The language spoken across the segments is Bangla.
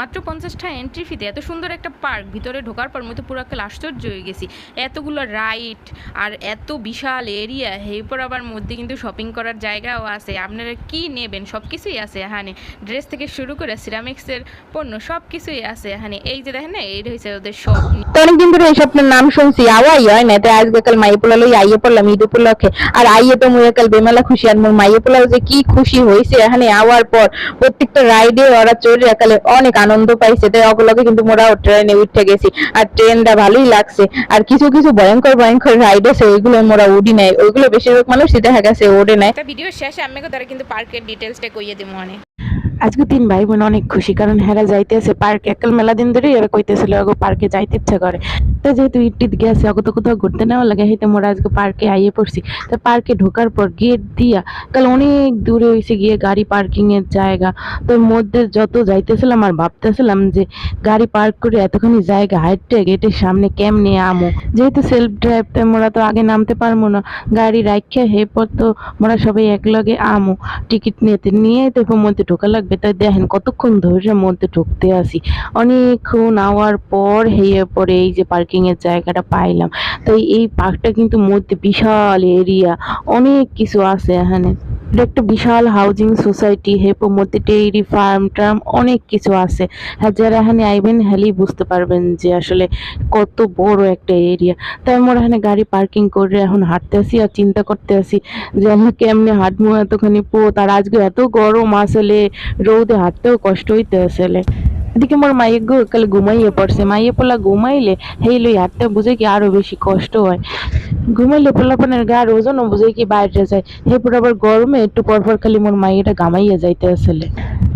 মাত্র পঞ্চাশটা এন্ট্রি ফিতে এত সুন্দর একটা পার্ক ভিতরে ঢোকার পর মতো পুরো একটা আশ্চর্য হয়ে গেছি। এতগুলো রাইড আর এত বিশাল এরিয়া এরপর আবার মধ্যে কিন্তু শপিং করার জায়গাও আছে। আপনারা কি নেবেন? সব কিছুই আছে এখানে। ড্রেস থেকে শুরু করে সিরামিক্সের পণ্য সব কিছুই আছে এখানে। এই যে দেখেন না এইটা হচ্ছে ওদের শপ তো অনেকদিন ধরে এই স্বপ্নের নাম শুনছি, আওয়াই হয় না, তো আজকে কাল মাইয়ে পোলা লই আইয়ে পড়লাম ঈদ উপলক্ষে আর আইয়ে তো মুই কাল বেমালা খুশি, আর মোর মাইয়ে পোলাও যে কি খুশি হয়েছে এখানে আওয়ার পর। প্রত্যেকটা রাইডে ওরা চড়ে, একালে অনেক আনন্দ পাইছে তাই অগুলোকে কিন্তু মোরাও ট্রেনে উঠে গেছি। আর ট্রেনটা ভালোই লাগছে। আর কিছু কিছু ভয়ঙ্কর ভয়ঙ্কর রাইড আছে ওইগুলো মোরা উডি নেয় ওইগুলো বেশিরভাগ মানুষই দেখা গেছে ওড়ে একটা ভিডিও শেষে আমি তারা কিন্তু পার্কের ডিটেলসটা কইয়ে দিব অনেক আজকে তিন ভাই বোন অনেক খুশি কারণ হেরা যাইতেছে পার্কে একাল মেলা দিন ধরে এরা কইতেছিল ওগো পার্কে যাইতে ইচ্ছা করে। তো যেহেতু ইটিত গেছে অগো তো কোথাও ঘুরতে নেওয়া লাগে হেঁটে মোরা আজকে পার্কে আইয়ে পড়ছি। তো পার্কে ঢোকার পর গেট দিয়া কাল অনেক দূরে হয়েছে গিয়ে গাড়ি পার্কিং এর জায়গা। তো মধ্যে যত যাইতেছিলাম আর ভাবতেছিলাম যে গাড়ি পার্ক করে এতখানি জায়গা হাইটে গেটের সামনে কেমনে আমো? যেহেতু সেলফ ড্রাইভ তো মোরা তো আগে নামতে পারব না। গাড়ি রাখে হে পর তো মোরা সবাই একলগে আমো। টিকিট নিতে, নিয়ে তো মধ্যে ঢোকা লাগবে। তাই দেখেন কতক্ষণ ধরে মধ্যে ঢুকতে আসি। অনেকক্ষণ আওয়ার পর হেয়ে পরে এই যে পার্কিং এর জায়গাটা পাইলাম। তাই এই পার্কটা কিন্তু মধ্যে বিশাল এরিয়া অনেক কিছু আছে এখানে। এটা একটা বিশাল হাউজিং সোসাইটি হেপো মধ্যে ডেইরি ফার্ম টার্ম অনেক কিছু আছে। হ্যাঁ যারা এখানে আইবেন হ্যালেই বুঝতে পারবেন যে আসলে কত বড় একটা এরিয়া তাই আমরা এখানে গাড়ি পার্কিং করে এখন হাঁটতে আসি আর চিন্তা করতে আসি যে আমরা কেমনে হাঁটবো এতখানি পোত আর আজকে এত গরম আসলে, রোদে হাঁটতেও কষ্ট হইতে আসলে। এদিকে মোর মাইয়ে গো কালে ঘুমাইয়ে পড়ছে। মাইয়ে পোলা ঘুমাইলে হেই লই হাঁটতে বুঝে কি আরও বেশি কষ্ট হয়। ঘুমাইলে পোলাপানের গার ওজনও বুঝে কি বাইরে যায়। এরপর আবার গরমে একটু পরপর পর খালি মোর মাইয়েটা গামাইয়া যাইতে আসলে।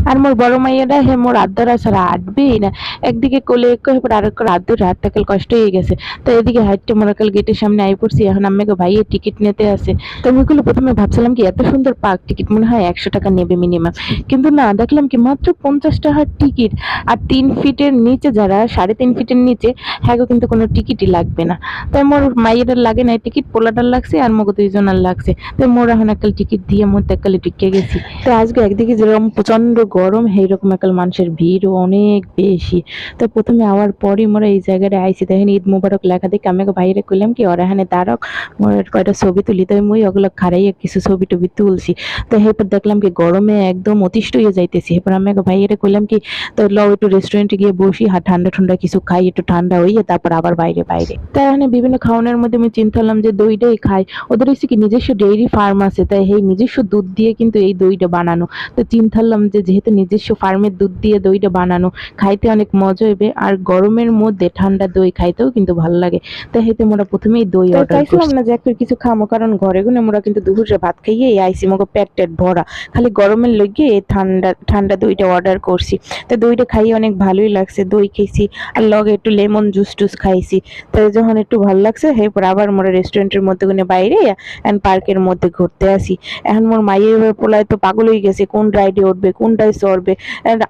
আর মোর বড় মাইয়াটা হে মোর আদ্দারা ছাড়া হাঁটবেই না। একদিকে কোলে একটু এরপর আর একটু হাত ধরে হাঁটতে কষ্ট হয়ে গেছে। তো এদিকে হাঁটতে মোরা কাল গেটের সামনে আই পড়ছি, এখন আমাকে ভাইয়ের টিকিট নিতে আসে। তো আমি গুলো প্রথমে ভাবছিলাম কি, এত সুন্দর পার্ক টিকিট মনে হয় একশো টাকা নেবে মিনিমাম কিন্তু না, দেখলাম কি মাত্র পঞ্চাশ টাকার টিকিট। আর তিন ফিটের নিচে যারা, সাড়ে তিন ফিটের নিচে হ্যাঁ কিন্তু কোনো টিকিটই লাগবে না। তাই মোর মাইয়ের লাগে না, টিকিট পোলাটার লাগছে আর মগো দুইজনের লাগছে। তো মোর এখন একাল টিকিট দিয়ে মধ্যে একালে ঢুকে গেছি। তো আজকে একদিকে যেরকম প্রচণ্ড গরম, সেইরকম একাল মানুষের ভিড়ও অনেক বেশি। তো প্রথমে আওয়ার পরই মোরা এই জায়গায় আইসি দেখেন ঈদ মুবারক লেখা দেখে আমি বাইরে কইলাম কি, ওরা এখানে দাঁড়ক মোর কয়টা ছবি তুলি। তো মুই ওগুলো খারাইয়া কিছু ছবি টবি তুলছি। তো এরপর দেখলাম কি, গরমে একদম অতিষ্ঠ হয়ে যাইতেছি। এরপর আমি ভাইয়েরে কইলাম কি, তো ল একটু রেস্টুরেন্টে গিয়ে বসি আর ঠান্ডা ঠান্ডা কিছু খাই, একটু ঠান্ডা হইয়ে তারপর আবার বাইরে বাইরে। তাই এখানে বিভিন্ন খাওয়ানোর মধ্যে আমি চিন্তা করলাম যে দইটাই খাই। ওদের হচ্ছে কি, নিজস্ব ডেইরি ফার্ম আছে তাই এই নিজস্ব দুধ দিয়ে কিন্তু এই দইটা বানানো। তো চিন্তা করলাম যে যেহেতু নিজস্ব ফার্মের দুধ দিয়ে দইটা বানানো খাইতে অনেক মজা হইবে আর গরমের মধ্যে ঠান্ডা দই খাইতেও কিন্তু ভালো লাগে। তাই হেতে মোরা প্রথমেই দই অর্ডার চাইছিলাম না যে একটু কিছু খামো কারণ ঘরে গুনে মোরা কিন্তু দুপুরে ভাত খাইয়ে আইসি মগো পেট টেট ভরা। খালি গরমের লগে এই ঠান্ডা ঠান্ডা দইটা অর্ডার করছি। তো দইটা খাইয়ে অনেক ভালোই লাগছে দই খেয়েছি। আর লগে একটু লেমন জুস টুস খাইছি। তাই যখন একটু ভালো লাগছে এরপর আবার মোরা রেস্টুরেন্টের মধ্যে গুনে বাইরে এন্ড পার্কের মধ্যে ঘুরতে আসি। এখন মোর মাইয়ের পোলায় তো পাগল হয়ে গেছে কোন রাইডে উঠবে কোনটায় চড়বে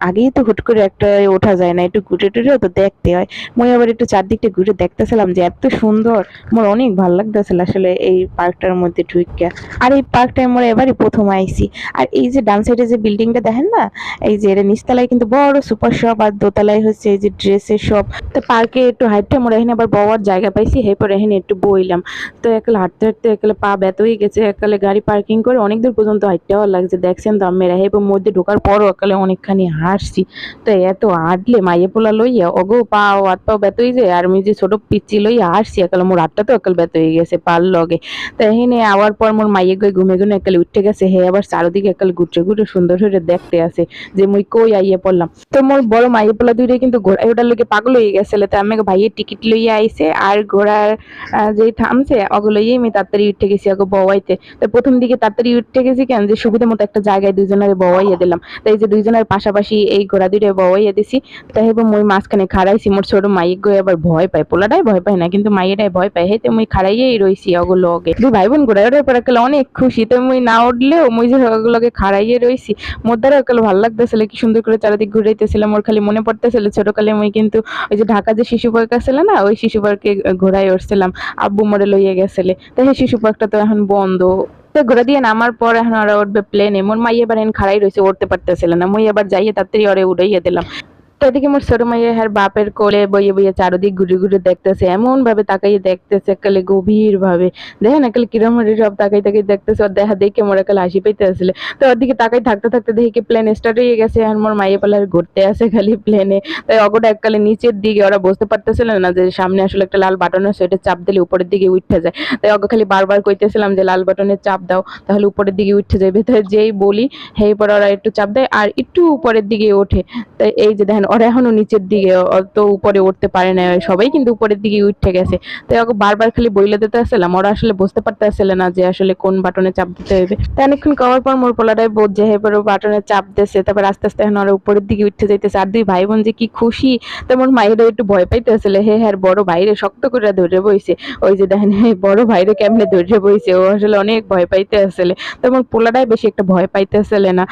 আগেই তো হুট করে একটা ওঠা যায় না, একটু ঘুরে টুরেও তো দেখতে হয়। মই আবার একটু চারদিকটা ঘুরে দেখতেছিলাম যে এত সুন্দর। মোর অনেক ভালো লাগতেছিল আসলে এই পার্কটার মধ্যে ঢুকে আর এই পার্কটায় মোর এবারই প্রথম আইছি। আর এই যে ডান সাইডে যে বিল্ডিংটা দেখেন না, এই যে এটা নিচতলায় কিন্তু বড় সুপার শপ আর দোতলায় হচ্ছে এই যে ড্রেসের শপ। তো পার্কে একটু হাইটটা মোর এখানে আবার বওয়ার জায়গা পাইছি এরপর এখানে একটু বইলাম। তো একালে হাঁটতে হাঁটতে একালে পা ব্যথ হয়ে গেছে একালে গাড়ি পার্কিং করে অনেক দূর পর্যন্ত হাঁটতেও লাগছে। দেখছেন তো আমি এরপর মধ্যে ঢোকার পরও একালে অনেকখানি হাসছি তো এত আটলে মাইয়ে পোলা লইয়া অগো পা হাত পাও ব্যথ হয়ে যায়, আর আমি যে ছোট পিচ্ছি লইয়া হাসছি একালে মোর হাতটা তো একাল ব্যথ হয়ে গেছে পার লগে। তো এখানে আওয়ার পর মোর মাইয়ে গই ঘুমে ঘুমে একালে উঠে গেছে, হে আবার চারদিকে একালে ঘুরছে ঘুরে সুন্দর করে দেখতে আছে যে মুই কই আইয়ে পড়লাম। তো মোর বড় মাইয়ে পোলা দুইটা কিন্তু ঘোড়া ওটার লোকে পাগল হয়ে গেছিল, তো আমি ভাইয়ের টিকিট লইয়া আইছে, আর ঘোড়ার যে থামছে ওগুলোই আমি তাড়াতাড়ি উঠে গেছি ওকে বওয়াইতে। তো প্রথম দিকে তাড়াতাড়ি উঠে গেছি কেন, যে সুবিধা মতো একটা জায়গায় দুজনের বওয়াইয়া দিলাম। তাই যে দুইজনের পাশাপাশি এই ঘোড়া দুইটা বওয়াইয়া দিছি তাই হেবো মুই মাঝখানে খাড়াইছি, মোর ছোট মাইক গই আবার ভয় পায়। পোলাটাই ভয় পায় না, কিন্তু মাইয়েটাই ভয় পায়। হেতে মুই খাড়াইয়াই রইছি ওগুলো ওকে দুই ভাই বোন ঘোড়া ওঠার পরে অনেক খুশি, তো মুই না উঠলেও মুই যে ওগুলোকে খাড়াইয়ে রইছি, মোর দ্বারা একালে ভালো লাগতেছিল, কি সুন্দর করে চারিদিক ঘুরাইতেছিলাম মোর খালি মনে পড়তেছিল, ছোটকালে মুই কিন্তু ওই যে ঢাকা যে শিশু পার্ক আছিল না, ওই শিশু পার্কে ঘোড়ায় উঠছিলাম, আব্বু মোড়ে লইয়া গেছিলে। তো সেই শিশু পার্কটা তো এখন বন্ধ। তো ঘোরা দিয়ে নামার পর এখন ওরা উঠবে প্লেনে মোর মাই এবার এখন খাড়াই রয়েছে উঠতে পারতেছিল না। মুই এবার যাইয়ে তাড়াতাড়ি ওরে উড়াইয়ে দিলাম। তো এদিকে মোর ছোট মাইয়া হ্যার বাপের কোলে বইয়ে বইয়ে চারদিক ঘুরে ঘুরে দেখতেছে এমন ভাবে তাকাইয়ে দেখতেছে একালে গভীর ভাবে দেখেন একালে কিরম সব তাকাই তাকাই দেখতেছে, ওর দেখা দেখে মোর একালে হাসি পাইতে আসলে তো ওর দিকে তাকাই থাকতে থাকতে দেখি কি প্লেন স্টার্ট হয়ে গেছে, আর মোর মাইয়া পালার ঘুরতে আসে খালি প্লেনে তাই অগোটা এককালে নিচের দিকে ওরা বুঝতে পারতেছিল না যে সামনে আসলে একটা লাল বাটন আছে, ওইটা চাপ দিলে উপরের দিকে উঠে যায়। তাই অগো খালি বারবার কইতেছিলাম যে, লাল বাটনে চাপ দাও, তাহলে উপরের দিকে উঠে যায়। তাই যেই বলি সেই পর ওরা একটু চাপ দেয়, আর একটু উপরের দিকে ওঠে। তাই এই যে দেখেন ওরা এখনও নিচের দিকে অত উপরে উঠতে পারে না সবাই কিন্তু উপরের দিকে উঠে গেছে। তাই ওকে বারবার খালি বইলে দিতে আসছিলাম, ওরা আসলে বুঝতে পারতে আসলে না যে আসলে কোন বাটনে চাপ দিতে হবে। তাই অনেকক্ষণ করার পর মোর পোলাটাই বোঝ এবার বাটনে চাপ দিয়েছে, তারপর আস্তে আস্তে এখন ওরা উপরের দিকে উঠতে যাইতেছে। আর দুই ভাই বোন যে কি খুশি তেমন মায়েরা একটু ভয় পাইতে আসলে হে হ্যাঁ বড় ভাইরে শক্ত করে ধরে বইছে। ওই যে দেখেন বড় ভাইরে কেমনে ধরে বইছে, ও আসলে অনেক ভয় পাইতে আসলে তেমন পোলাটাই বেশি একটা ভয় পাইতে আসলে না।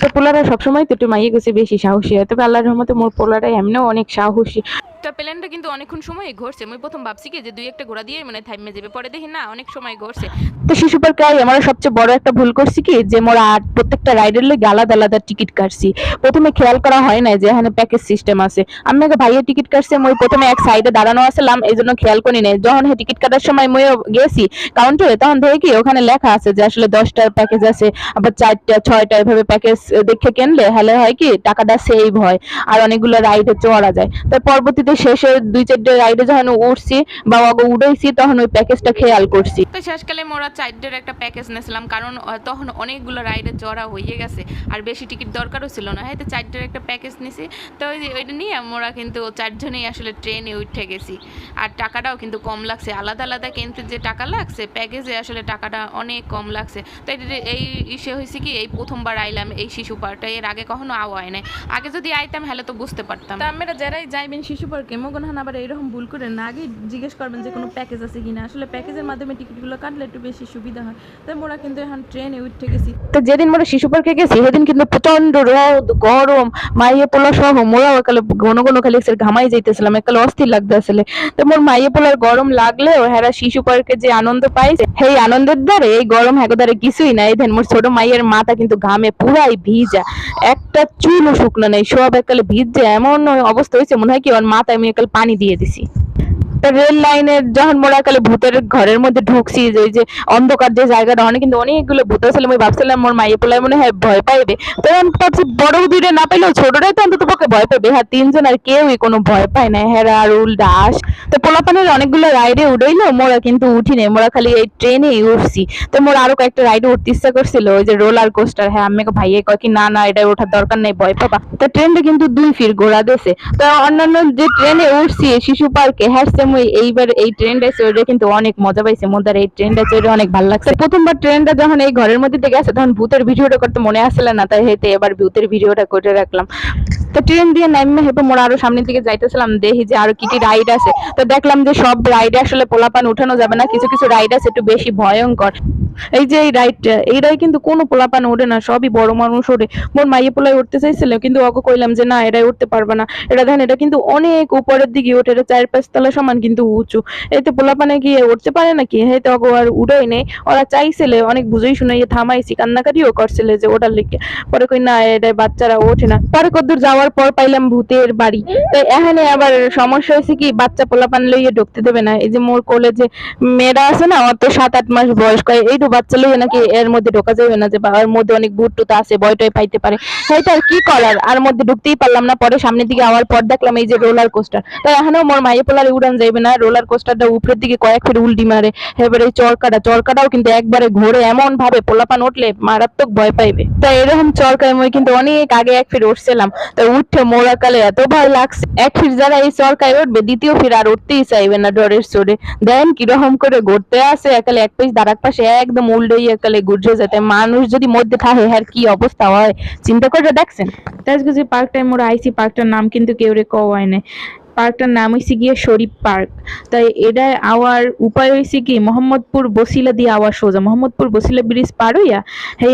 তো পোলারা সবসময় তো একটু মাইয়ে গেছে বেশি সাহসী হয়, তবে আল্লাহর রহমতে মোর পোলাটাই এমনিও অনেক সাহসী। তো প্লেনটা কিন্তু অনেকক্ষণ সময় ঘুরছে আমি প্রথম ভাবছি কি যে দুই একটা ঘোরা দিয়ে মানে থাইমে যাবে। পরে দেখি না, অনেক সময় ঘুরছে তো শিশু পার্কে আমরা সবচেয়ে বড় একটা ভুল করছি কি যে মোরা প্রত্যেকটা রাইডের লগে আলাদা আলাদা টিকিট কাটছি। প্রথমে খেয়াল করা হয় না যে এখানে প্যাকেজ সিস্টেম আছে। আমি আগে ভাইয়ের টিকিট কাটছি, মই প্রথমে এক সাইডে দাঁড়ানো আসলাম এই জন্য খেয়াল করি নাই। যখন টিকিট কাটার সময় মই গেছি কাউন্টারে, তখন দেখি কি ওখানে লেখা আছে যে আসলে দশটার প্যাকেজ আছে, আবার চারটা, ছয়টা এভাবে প্যাকেজ দেখে কিনলে হলে হয় কি টাকাটা সেভ হয়, আর অনেকগুলো রাইডে চড়া যায়। তার পরবর্তীতে শেষে দুই চারটে রাইডে যখন উঠছি বা ওগো উড়াইছি তখন ওই প্যাকেজটা খেয়াল করছি। তো শেষকালে মোরা চারটের একটা প্যাকেজ নিয়েছিলাম কারণ তখন অনেকগুলো রাইডে চড়া হয়ে গেছে আর বেশি টিকিট দরকারও ছিল না। হয়তো চারটের একটা প্যাকেজ নিছি তো ওইটা নিয়ে আমরা কিন্তু চারজনেই আসলে ট্রেনে উঠে গেছি। আর টাকাটাও কিন্তু কম লাগছে আলাদা আলাদা কিনতে যে টাকা লাগছে প্যাকেজে আসলে টাকাটা অনেক কম লাগছে। তো এই- এই ইসে হয়েছে কি এই প্রথমবার আইলাম এই শিশু পার্কটা এর আগে কখনো আওয়া হয় নাই। আগে যদি আইতাম হলে তো বুঝতে পারতাম। তা আপনারা যারাই যাইবেন শিশু পার্কে মগন হান আবার এরকম ভুল করে না আগে জিজ্ঞেস করবেন যে কোনো প্যাকেজ আছে কিনা। আসলে প্যাকেজের মাধ্যমে টিকিটগুলো কাটলে একটু বেশি সুবিধা হয়। তাই মোরা কিন্তু এখন ট্রেনে উঠে গেছি। তো যেদিন মোরা শিশু পার্কে গেছি, সেদিন কিন্তু প্রচণ্ড রোদ, গরম মাইয়ে পোলা সহ মোরা একালে ঘন ঘন খালি ঘামাই যাইতেছিলাম, একালে অস্থির লাগতে আসলে তো মোর মাইয়ে পোলার গরম লাগলেও হেরা শিশু পার্কে যে আনন্দ পাইছে, সেই আনন্দের দ্বারে এই গরম হ্যাগো দ্বারে কিছুই নাই। দেন মোর ছোট মাইয়ের মাথা কিন্তু ঘামে পুরাই ভিজা। একটা চুলও শুকনো নেই, সব একালে ভিজে এমন অবস্থা হয়েছে মনে হয় কি ওর মাথায় আমি একাল পানি দিয়ে দিছি। তা রেল লাইনের যখন মোরা কালে ভূতের ঘরের মধ্যে ঢুকছি, যে যে অন্ধকার যে জায়গাটা অনেক কিন্তু অনেকগুলো ভূত ছিল আমি ভাবছিলাম, মোর মাইয়ে পোলায় মনে হয় ভয় পাইবে। তো ভাবছি, বড় দুইটা না পেলেও ছোটরাই তো অন্তত পক্ষে ভয় পাবে হ্যাঁ তিনজন আর কেউই কোনো ভয় পায় না। হেরা উল্টা আস তো পোলাপানের অনেকগুলো রাইডে উঠেইলো মোরা কিন্তু উঠি নাই। মোরা খালি এই ট্রেনেই উঠছি। তো মোর আরও কয়েকটা রাইডে উঠতে ইচ্ছা করছিল, ওই যে রোলার কোস্টার। হ্যাঁ আমি ভাইয়ে কয় কি, না না, এটা ওঠার দরকার নেই, ভয় পাবা। তো ট্রেনটা কিন্তু দুই ফির ঘোরা দেশে তো অন্যান্য যে ট্রেনে উঠছি, শিশু পার্কে হ্যাঁ এইবার এই ট্রেনটা চড়ে কিন্তু অনেক মজা পাইছে। মোদার এই ট্রেনটা চড়ে অনেক ভালো লাগছে। প্রথমবার ট্রেনটা যখন এই ঘরের মধ্যে থেকে আসে, তখন ভূতের ভিডিওটা করতে মনে আসলে না, তাই হেতে এবার ভূতের ভিডিওটা করে রাখলাম। তো ট্রেন দিয়ে নামে হেঁটে মোড়া আরও সামনের দিকে যাইতেছিলাম, দেখি যে আরও কি কি রাইড আছে। তো দেখলাম যে সব রাইডে আসলে পোলাপান উঠানো যাবে না, কিছু কিছু রাইড আছে একটু বেশি ভয়ঙ্কর। এই যে এই রাইডটা এই রাইড কিন্তু কোনো পোলাপান ওঠে না, সবই বড় মানুষ ওঠে মোর মাইয়ে পোলাই উঠতে চাইছিল, কিন্তু ওকে কইলাম যে না এটাই উঠতে পারবে না। এটা দেখেন, এটা কিন্তু অনেক উপরের দিকে ওঠে, এটা চার পাঁচ তলা সমান কিন্তু উঁচু। এতে পোলাপানে গিয়ে উঠতে পারে নাকি? তো ওকে আর উড়াই নেই। ওরা চাইছিলে, অনেক বুঝেই শুনাইয়ে থামাইছি, কান্নাকাটিও করছিলে যে ওটার লিখে পরে কই, না এটা বাচ্চারা ওঠে না। পরে কদ্দূর যাওয়ার পর পাইলাম ভূতের বাড়ি। তো এখানে আবার সমস্যা হয়েছে কি, বাচ্চা পোলাপান লইয়ে ঢুকতে দেবে না। এই যে মোর কোলে যে মেয়েরা আছে না ওর তো সাত আট মাস বয়স কয় এইটু বাচ্চা লইয়ে নাকি এর মধ্যে ঢোকা যাবে না যে বা- এর মধ্যে অনেক ভূত টুত আছে ভয়টয় পাইতে পারে। সেইটা আর কি করার? আর মধ্যে ঢুকতেই পারলাম না, পরে সামনের দিকে আওয়ার পর দেখলাম এই যে রোলার কোস্টার তো এখানেও মোর মাইয়ে পোলারে উড়ান যাইবে না রোলার কোস্টারটা উপরের দিকে কয়েক ফিট উল্টি মারে। এবারে এই চরকাটা, চরকাটাও কিন্তু একবারে ঘোরে এমন ভাবে পোলাপান উঠলে মারাত্মক ভয় পাইবে। তো এরকম চরকায় মই কিন্তু অনেক আগে এক ফিট উঠছিলাম, তো উঠে মোরা কালে এত ভয় লাগছে। এক ফিট যারা এই চরকায় উঠবে, দ্বিতীয় ফির আর উঠতেই চাইবে না ডরের চড়ে দেন কীরকম করে ঘুরতে আসে, একালে এক পিস দাঁড়াক পাশে একদম ওল্ড হইয়া কালে গুজরে যেতে মানুষ যদি মধ্যে থাকে হ্যাঁ কি অবস্থা হয়? চিন্তা করে দেখছেন? তাই যে পার্কটায় মোরা আইসি পার্কটার নাম কিন্তু কেউ রে কওয়ায় নাই। পার্কটার নাম হয়েছে গিয়ে শরীফ পার্ক তাই এটা আওয়ার উপায় হয়েছে কি, মোহাম্মদপুর বসিলা দিয়ে আওয়ার সোজা। মোহাম্মদপুর বসিলা ব্রিজ পার হইয়া হে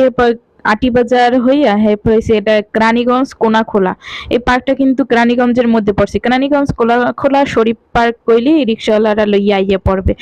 আটিবাজার হইয়া হ্যাঁ হয়েছে এটা রানীগঞ্জ কোনাখোলা। এই পার্কটা কিন্তু ক্রানীগঞ্জের মধ্যে পড়ছে। রানীগঞ্জ কোনাখোলা শরীফ পার্ক কইলে রিক্সাওয়ালারা লইয়া আইয়া পড়বে।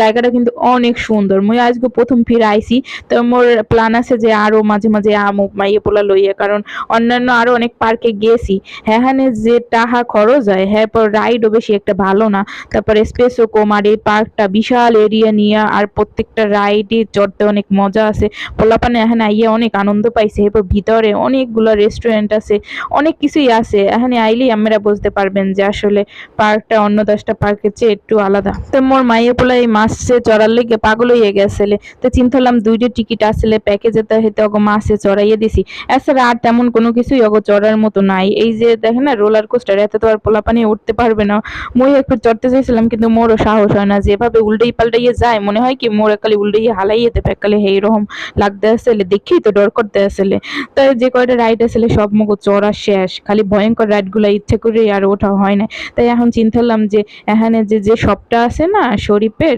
জায়গাটা কিন্তু অনেক সুন্দর। মুই আজকে প্রথম ফিরে আইছি, তো মোর প্ল্যান আছে যে আরও মাঝে মাঝে আমু মাইয়ে পোলা লইয়া, কারণ অন্যান্য আরও অনেক পার্কে গেছি। হ্যাঁ হ্যাঁ যে টাহা খরচ হয় হ্যাঁ পর রাইডও বেশি একটা ভালো না। তারপরে স্পেসও কম, আর এই পার্কটা বিশাল এরিয়া নিয়ে, আর প্রত্যেকটা রাইডে চড়তে অনেক মজা আছে। পোলাপানে এখানে আইয়া অনেক আনন্দ পাইছে। এরপর ভিতরে অনেকগুলো রেস্টুরেন্ট আছে, অনেক কিছুই আছে। এখানে আইলেই আমরা বুঝতে পারবেন যে আসলে পার্কটা, অন্য দশটা পার্কের চেয়ে একটু আলাদা। তো মোর মাইয়ে পোলা এই মাসে চড়ার লেগে পাগল হয়ে গেছিলে। তো চিন্তা করলাম দুইটা টিকিট আসলে প্যাকেজে তো হয়তো ওগো মাসে চড়াইয়ে দিছি। এছাড়া আর তেমন কোনো কিছুই ওগো চড়ার মতো নাই। এই যে দেখেন না রোলার কোস্টার এত তো আর পোলাপানি উঠতে পারবে না। মই একটু চড়তে চাইছিলাম, কিন্তু মোরও সাহস হয় না যেভাবে উল্টেই পাল্টাইয়ে যায়। মনে হয় কি মোর একালি উল্টাইয়ে হালাইয়ে দেবে একালি এইরকম লাগতে আসলে দেখেই তো ডর করতে আসলে। তো যে কয়টা রাইড আসলে সব মগো চড়া শেষ। খালি ভয়ঙ্কর রাইডগুলো ইচ্ছে করে আর ওঠা হয় না। তাই এখন চিন্তা করলাম যে, এখানে যে যে শপটা আছে না, শরীফের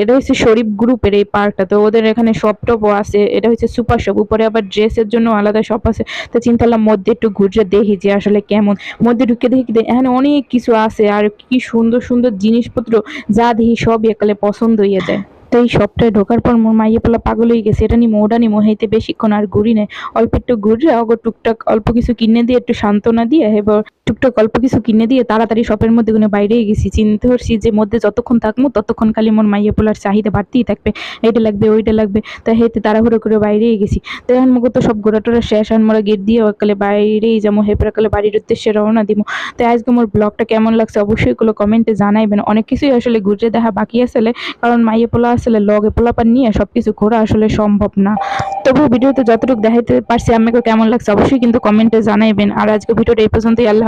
এটা হচ্ছে শরীফ গ্রুপের এই পার্কটা তো ওদের এখানে শপ টপও আছে। এটা হচ্ছে সুপার শপ উপরে আবার ড্রেসের জন্য আলাদা শপ আছে। তো চিন্তা করলাম মধ্যে একটু ঘুরে দেখি যে আসলে কেমন। মধ্যে ঢুকে দেখি এখানে অনেক কিছু আছে। আর কি সুন্দর সুন্দর জিনিসপত্র যা দেখি সবই একালে পছন্দ হয়ে যায় তো এই সবটায় ঢোকার পর মোর মাইয়ে পোলা পাগল হয়ে গেছে। এটা নিয়ে ওটা নিয়ে হইতে বেশিক্ষণ আর ঘুরি নেই। অল্প একটু ঘুরে অগ টুকটাক অল্প কিছু কিনে দিয়ে, একটু সান্ত্বনা দিয়ে এবার টুকটাক অল্প কিছু কিনে দিয়ে তাড়াতাড়ি শপের মধ্যে কোনো বাইরেই গেছি। চিনতে পারছি যে মধ্যে যতক্ষণ থাকব ততক্ষণ খালি মোর মাইয়ে পোলার চাহিদা বাড়তেই থাকবে। এইটা লাগবে, ওইটা লাগবে। তো হেতে তাড়াহুড়ো করে বাইরেই গেছি। তো এখন মুখ তো সব ঘোরাটোরা শেষ, এখন মোরা গেট দিয়ে একালে বাইরেই যাব হেপরে কালে বাড়ির উদ্দেশ্যে রওনা দিব তো আজকে মোর ব্লগটা কেমন লাগছে অবশ্যই এগুলো কমেন্টে জানাইবেন। অনেক কিছুই আসলে ঘুরে দেখা বাকি আসলে কারণ মাইয়ে পোলা আসলে লগে পোলাপান নিয়ে সব কিছু করা আসলে সম্ভব না। তবু ভিডিওতে যতটুকু দেখাইতে পারছি আমাকে কেমন লাগছে অবশ্যই কিন্তু কমেন্টে জানাইবেন। আর আজকে ভিডিওটা এই পর্যন্তই। আল্লাহ